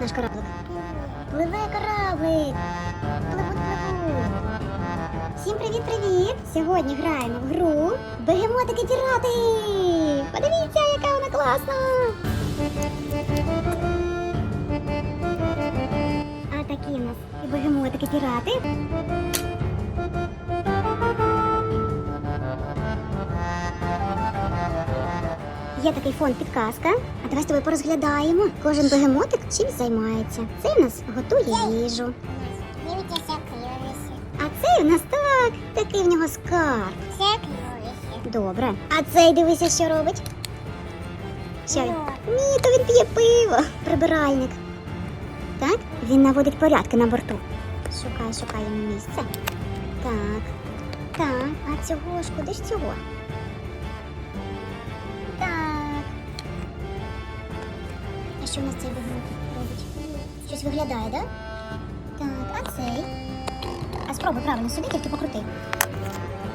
Наш кораблик. Пливе кораблик. Пливуть, пливуть. Всім привіт-привіт! Сьогодні граємо в гру Бегемотики пірати. Подивіться, яка вона класна. А такі у нас бегемотики пірати. Є такий фон підказка. А давай з тобою порозглядаємо. Кожен бегемотик чим займається. Цей у нас готує їжу. А цей у нас так, такий в нього скарб. Це клювище. Добре. А цей дивися, що робить. Що? Ні, то він п'є пиво. Прибиральник. Так, він наводить порядки на борту. Шукає, шукає місце. Так. Так, а цього ж куди ж цього? А що у нас цей бігунок робить? Щось виглядає, так? Так, а цей? А спробуй правильно сюди, тільки покрути.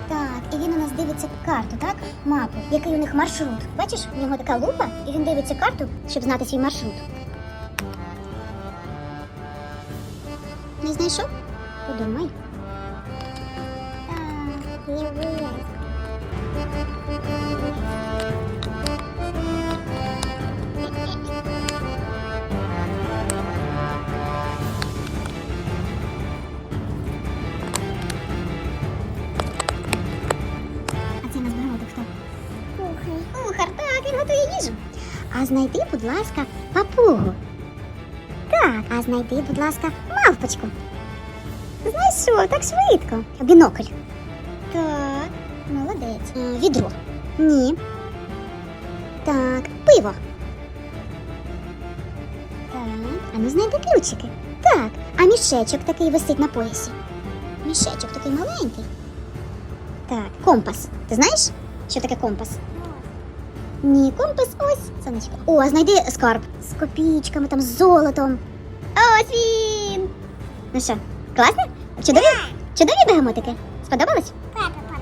Так, і він у нас дивиться карту, так? Мапу, який у них маршрут. Бачиш, у нього така лупа, і він дивиться карту, щоб знати свій маршрут. Не знайшов? Подумай. Так, Не вилазь. Їжу. А знайди, будь ласка, папугу. Так, а знайди, будь ласка, мавпочку. Знайшов, так швидко. Бінокль. Так, молодець. Е, Відро. Ні. Так, пиво. Так, а ну знайди ключики. Так, а мішечок такий висить на поясі. Мішечок такий маленький. Так, компас. Ти знаєш, що таке компас? Ні, компас ось, сонечко. О, а знайди скарб з копійками, там, з золотом. Ось він! Ну що, класно? Чудові? Чудові бегемотики? Сподобалось? Папа, папа,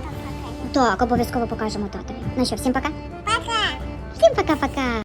папа. Так, обов'язково покажемо татові. Ну що, всім пока? Пока. Всім пока-пока.